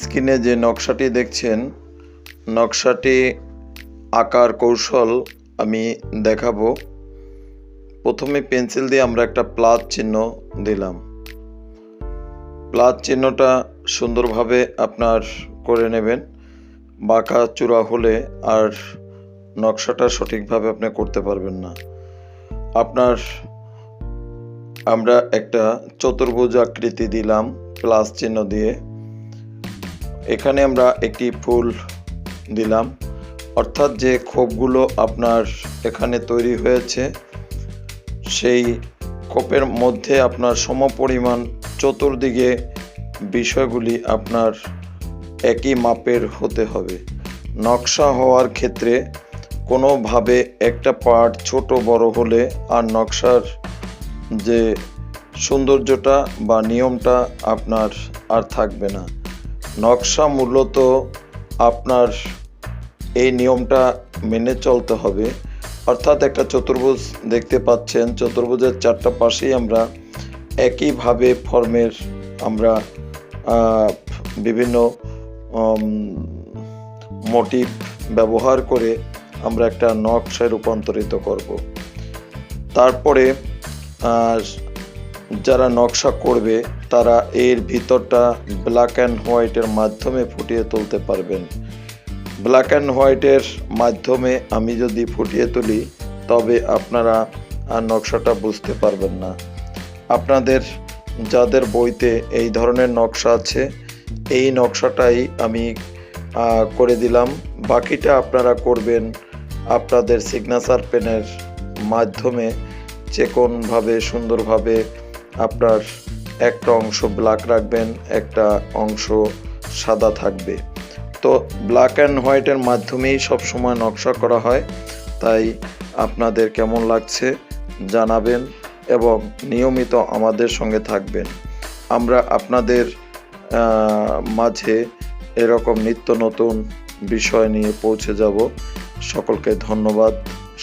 স্ক্রিনে যে নকশাটি দেখছেন, নকশাটি আকার কৌশল আমি দেখাবো। প্রথমে পেন্সিল দিয়ে আমরা একটা প্লাস চিহ্ন দিলাম। প্লাস চিহ্নটা সুন্দরভাবে আপনার করে নেবেন, বাঁকা চূড়া হলে আর নকশাটা সঠিকভাবে আপনি করতে পারবেন না। আপনার আমরা একটা চতুর্ভুজ আকৃতি দিলাম প্লাস চিহ্ন দিয়ে। এখানে আমরা একটি ফুল দিলাম। অর্থাৎ যে খোপগুলো আপনার এখানে তৈরি হয়েছে, সেই খোপের মধ্যে আপনার সমপরিমাণ চতুর্দিকে বিষয়গুলি আপনার একই মাপের হতে হবে। নকশা হওয়ার ক্ষেত্রে কোনোভাবে একটা পার্ট ছোট বড় হলে আর নকশার যে সৌন্দর্যটা বা নিয়মটা আপনার আর থাকবে না। নকশা মূলত আপনার এই নিয়মটা মেনে চলতে হবে। অর্থাৎ একটা চতুর্ভুজ দেখতে পাচ্ছেন, চতুর্ভুজের চারটা পাশেই আমরা একইভাবে ফর্মের আমরা বিভিন্ন মোটিভ ব্যবহার করে আমরা একটা নকশায় রূপান্তরিত করব। তারপরে যারা নকশা করবে, তারা এর ভিতরটা ব্ল্যাক অ্যান্ড হোয়াইটের মাধ্যমে ফুটিয়ে তুলতে পারবেন। ব্ল্যাক অ্যান্ড হোয়াইটের মাধ্যমে আমি যদি ফুটিয়ে তুলি, তবে আপনারা আর নকশাটা বুঝতে পারবেন না। আপনাদের যাদের বইতে এই ধরনের নকশা আছে, এই নকশাটাই আমি করে দিলাম। বাকিটা আপনারা করবেন আপনাদের সিগনেচার পেনের মাধ্যমে, যে কোনভাবে সুন্দরভাবে আপনার একটা অংশ ব্ল্যাক রাখবেন, একটা অংশ সাদা থাকবে। তো ব্ল্যাক অ্যান্ড হোয়াইটের মাধ্যমেই সব সময় নকশা করা হয়, তাই আপনাদের কেমন লাগছে জানাবেন এবং নিয়মিত আমাদের সঙ্গে থাকবেন। আমরা আপনাদের মাঝে এরকম নিত্য নতুন বিষয় নিয়ে পৌঁছে যাব। সকলকে ধন্যবাদ।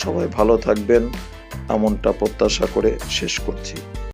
সবাই ভালো থাকবেন। এমনটা প্রত্যাশা করে শেষ করছি।